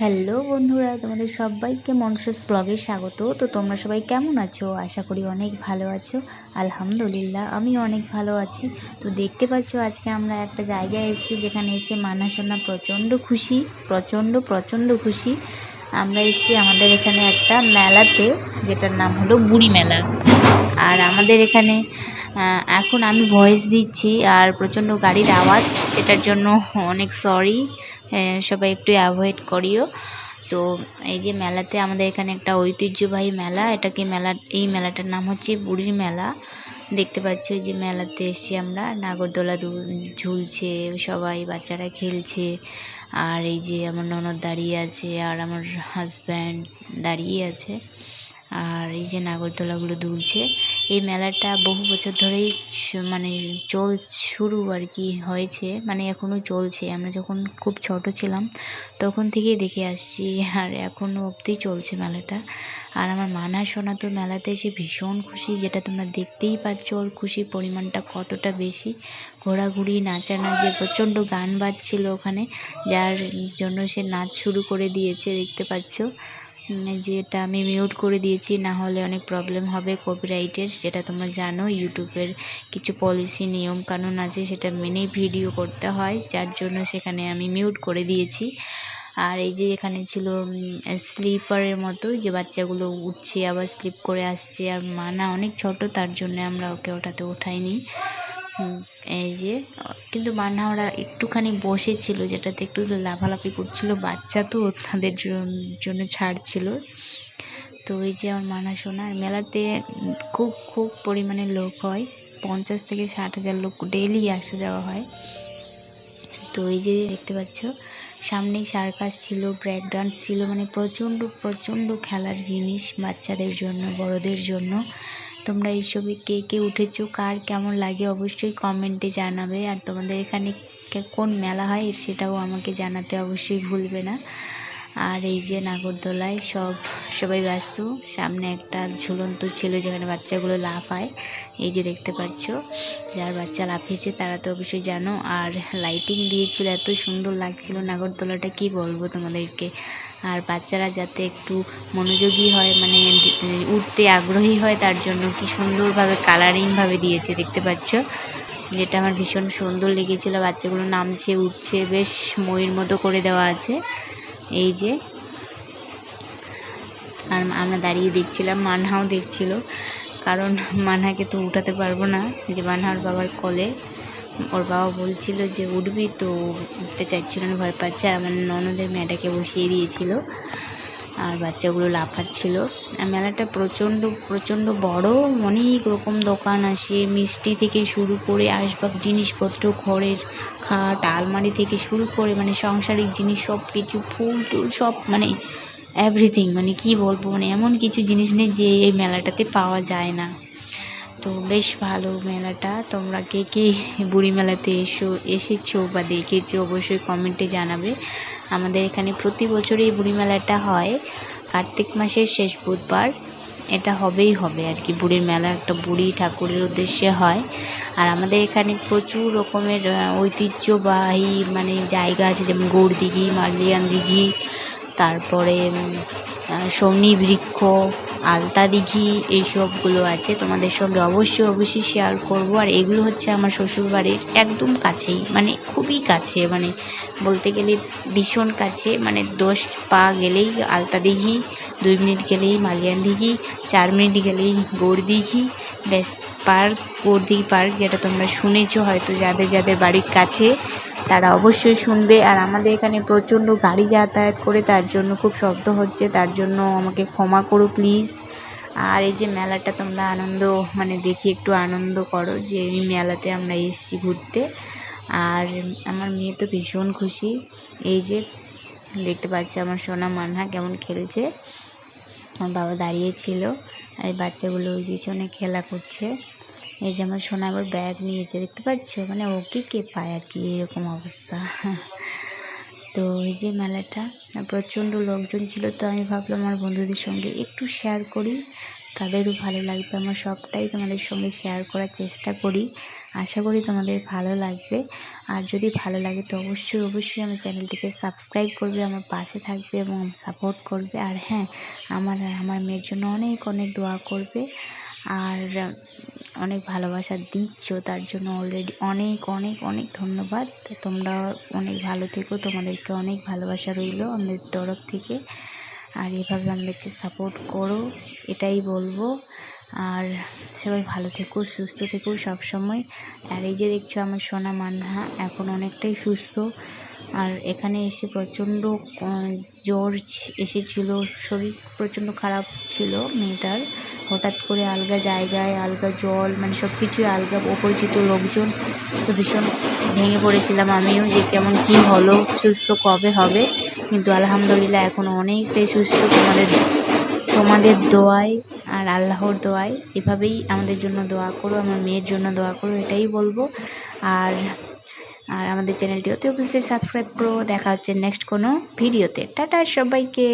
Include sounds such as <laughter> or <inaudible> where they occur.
Hello বন্ধুরা, তোমাদের সবাইকে মনসস ব্লগে স্বাগত। তো তোমরা সবাই কেমন আছো? আশা করি অনেক ভালো আছো। আলহামদুলিল্লাহ আমি অনেক ভালো আছি। তো দেখতে পাচ্ছ আজকে আমরা একটা জায়গায় এসেছি যেখানে এসে মানাসোনা প্রচণ্ড খুশি, প্রচণ্ড প্রচণ্ড খুশি। আমরা এসেছি আমাদের এখানে একটা মেলাতে, যেটার নাম হলো বুড়ি মেলা। আর আমাদের এখানে এখন আমি ভয়েস দিচ্ছি আর প্রচণ্ড গাড়ির আওয়াজ, সেটার জন্য অনেক সরি সবাই একটু অ্যাভয়েড করিও। তো এই যে মেলাতে আমাদের এখানে একটা ঐতিহ্যবাহী মেলা এটাকে মেলা, এই মেলাটার নাম হচ্ছে বুড়ির মেলা। দেখতে পাচ্ছ যে মেলাতে এসছি আমরা, নাগরদোলা ঝুলছে, সবাই বাচ্চারা খেলছে, আর এই যে আমার ননদ দাঁড়িয়ে আছে, আর আমার হাজব্যান্ড দাঁড়িয়ে আছে। আর এই যে নাগরদোলাগুলো দুলছে, এই মেলাটা বহু বছর ধরেই মানে চল শুরু আর কি হয়েছে মানে এখনও চলছে। আমরা যখন খুব ছোট ছিলাম, তখন থেকেই দেখে আসছি, আর এখনও অবধি চলছে মেলাটা। আর আমার মানা শোনা তো মেলাতে এসে ভীষণ খুশি, যেটা তোমরা দেখতেই পাচ্ছ ওর খুশির পরিমাণটা কতটা বেশি। ঘোরাঘুরি নাচানাচি প্রচণ্ড গান বাজছিল ওখানে, যার জন্য সে নাচ শুরু করে দিয়েছে, দেখতে পাচ্ছ। যেটা আমি মিউট করে দিয়েছি না হলে অনেক প্রবলেম হবে কপিরাইটের যেটা তোমরা জানো ইউটিউবের কিছু পলিসি নিয়ম কানুন আছে, সেটা মেনেই ভিডিও করতে হয়, যার জন্য সেখানে আমি মিউট করে দিয়েছি। আর এই যে এখানে ছিল স্লিপারের মতো যে বাচ্চাগুলো উঠছে, আবার স্লিপ করে আসছে, আর মানা অনেক ছোট, তার জন্য আমরা ওকে ওটাতে ওঠাইনি এই যে, কিন্তু ওরা একটুখানি বসেছিল, যেটাতে একটু লাফালাফি করছিল, বাচ্চা তো তাদের জন্য ছাড় ছিল তো এই যে আমার মানা সোনার মেলাতে খুব খুব পরিমাণে লোক হয়, পঞ্চাশ থেকে ষাট হাজার লোক ডেইলি আসা যাওয়া হয়। তো এই যে দেখতে পাচ্ছ, সামনেই সার্কাস ছিল ব্রেক ডান্স ছিল মানে প্রচণ্ড প্রচণ্ড খেলার জিনিস বাচ্চাদের জন্য, বড়দের জন্য। তোমরা এই এইসবে কে কে উঠেছো, কার কেমন লাগে অবশ্যই কমেন্টে জানাবে। আর তোমাদের এখানে কোন মেলা হয় সেটাও আমাকে জানাতে অবশ্যই ভুলবে না। আর এই যে নাগরদোলায় সব, সবাই ব্যস্ত। সামনে একটা ঝুলন্ত ছিল যেখানে বাচ্চাগুলো লাফায়। এই যে দেখতে পাচ্ছ, যার বাচ্চা লাফিয়েছে, তারা তো অবশ্যই জানো। আর লাইটিং দিয়েছিল, এত সুন্দর লাগছিল নাগরদোলাটা, কি বলব তোমাদেরকে? আর বাচ্চারা যাতে একটু মনোযোগী হয় মানে উঠতে আগ্রহী হয়, তার জন্য কি সুন্দরভাবে কালারিংভাবে দিয়েছে, দেখতে পাচ্ছ? যেটা আমার ভীষণ সুন্দর লেগেছিলো বাচ্চাগুলো নামছে, উঠছে, বেশ ময়ূর মতো করে দেওয়া আছে। এই যে, আর আমরা দাঁড়িয়ে দেখছিলাম, মানহাও দেখছিল, কারণ মানহাকে তো উঠাতে পারব না যে মানহার বাবার কলে। ওর বাবা বলছিল যে, উঠবি তো, উঠতে চাইছিল না, ভয় পাচ্ছে। আর আমার ননদের মেয়েটাকে বসিয়ে দিয়েছিল। আর বাচ্চাগুলো লাফাচ্ছিল। আর মেলাটা প্রচণ্ড প্রচণ্ড বড়, অনেক রকম দোকান আসে। মিষ্টি থেকে শুরু করে আসবাব জিনিসপত্র, ঘরের খাট, আলমারি থেকে শুরু করে মানে সাংসারিক জিনিস সব কিছু ফুল টুল, সব মানে এভরিথিং মানে কি বলব? মানে এমন কিছু জিনিস নেই যে এই মেলাটাতে পাওয়া যায় না। তো বেশ ভালো মেলাটা। তোমরা কে কে বুড়ি মেলাতে এসো, এসেছ বা দেখেছ অবশ্যই কমেন্টে জানাবে। আমাদের এখানে প্রতি বছরই বুড়ি মেলাটা হয়। কার্তিক মাসের শেষ বুধবার। এটা হবেই হবে আর কি। বুড়ির মেলা একটা বুড়ি ঠাকুরের উদ্দেশ্যে হয়। আর আমাদের এখানে প্রচুর রকমের ঐতিহ্যবাহী মানে জায়গা আছে। যেমন গৌড় দিঘি মারলিয়ান দিঘি, তারপরে শনি বৃক্ষ আলতা দিঘি এইসবগুলো আছে, তোমাদের সঙ্গে অবশ্যই অবশ্যই শেয়ার করব। আর এগুলো হচ্ছে আমার শ্বশুরবাড়ির একদম কাছেই মানে খুবই কাছে মানে বলতে গেলে ভীষণ কাছে মানে দশ পা গেলেই আলতা দিঘি, দুই মিনিট গেলেই মালিয়ান দিঘি, চার মিনিট গেলেই গৌড় দিঘি, ব্যাস, পার্ক গৌড় দিঘি পার্ক যেটা তোমরা শুনেছো হয়তো যাদের যাদের বাড়ির কাছে। তারা অবশ্যই শুনবে। আর আমাদের এখানে প্রচণ্ড গাড়ি যাতায়াত করে, তার জন্য খুব শব্দ হচ্ছে। তার জন্য আমাকে ক্ষমা করো প্লিজ আর এই যে মেলাটা তোমরা আনন্দ মানে দেখি একটু আনন্দ করো যে এই মেলাতে আমরা এসেছি ঘুরতে। আর আমার মেয়ে তো ভীষণ খুশি। এই যে দেখতে পাচ্ছি আমার সোনা মানহা কেমন খেলছে। আমার বাবা দাঁড়িয়েছিল আর এই বাচ্চাগুলো ওই পিছনে খেলা করছে। এই যে আমার সোনা আবার ব্যাগ নিয়েছে, দেখতে পাচ্ছ? মানে ওকে কে পায় আর কি? এরকম অবস্থা। <laughs> তো এই যে মেলাটা, প্রচণ্ড লোকজন ছিল, তো আমি ভাবলাম আমার বন্ধুদের সঙ্গে একটু শেয়ার করি। তাদেরও ভালো লাগবে আমার সবটাই, তোমাদের সঙ্গে শেয়ার করার চেষ্টা করি। আশা করি তোমাদের ভালো লাগবে। আর যদি ভালো লাগে তো অবশ্যই অবশ্যই আমার চ্যানেলটিকে সাবস্ক্রাইব করবে, আমার পাশে থাকবে এবং সাপোর্ট করবে। আর হ্যাঁ আমার আমার মেয়ের জন্য অনেক অনেক দোয়া করবে। আর অনেক ভালোবাসা দিচ্ছ, তার জন্য অলরেডি অনেক অনেক অনেক ধন্যবাদ। তোমরা অনেক ভালো থেকো, তোমাদেরকে অনেক ভালোবাসা রইল আমাদের তরফ থেকে। আর এভাবে আমাদেরকে সাপোর্ট করো, এটাই বলব। আর সবাই ভালো থেকো, সুস্থ থেকো সবসময়। আর এই যে দেখছ আমার সোনা মান্না, এখন অনেকটাই সুস্থ। আর এখানে এসে প্রচণ্ড জ্বর এসেছিল, শরীর প্রচণ্ড খারাপ ছিল মেয়েটার। হঠাৎ করে আলগা জায়গায়, আলগা জল মানে সব কিছুই আলগা, অপরিচিত লোকজন। তো ভীষণ ভেঙে পড়েছিলাম আমিও যে কেমন কী হলো, সুস্থ কবে হবে। কিন্তু আলহামদুলিল্লাহ এখন অনেকটাই সুস্থ। তোমাদের তোমাদের দোয়ায় আর আল্লাহর দোয়ায় এভাবেই আমাদের জন্য দোয়া করো, আমার মেয়ের জন্য দোয়া করো, এটাই বলব। আর আর আমাদের চ্যানেলটি অতি অবশ্যই সাবস্ক্রাইব করো, দেখা হচ্ছে নেক্সট কোনো ভিডিওতে টাটা সবাইকে।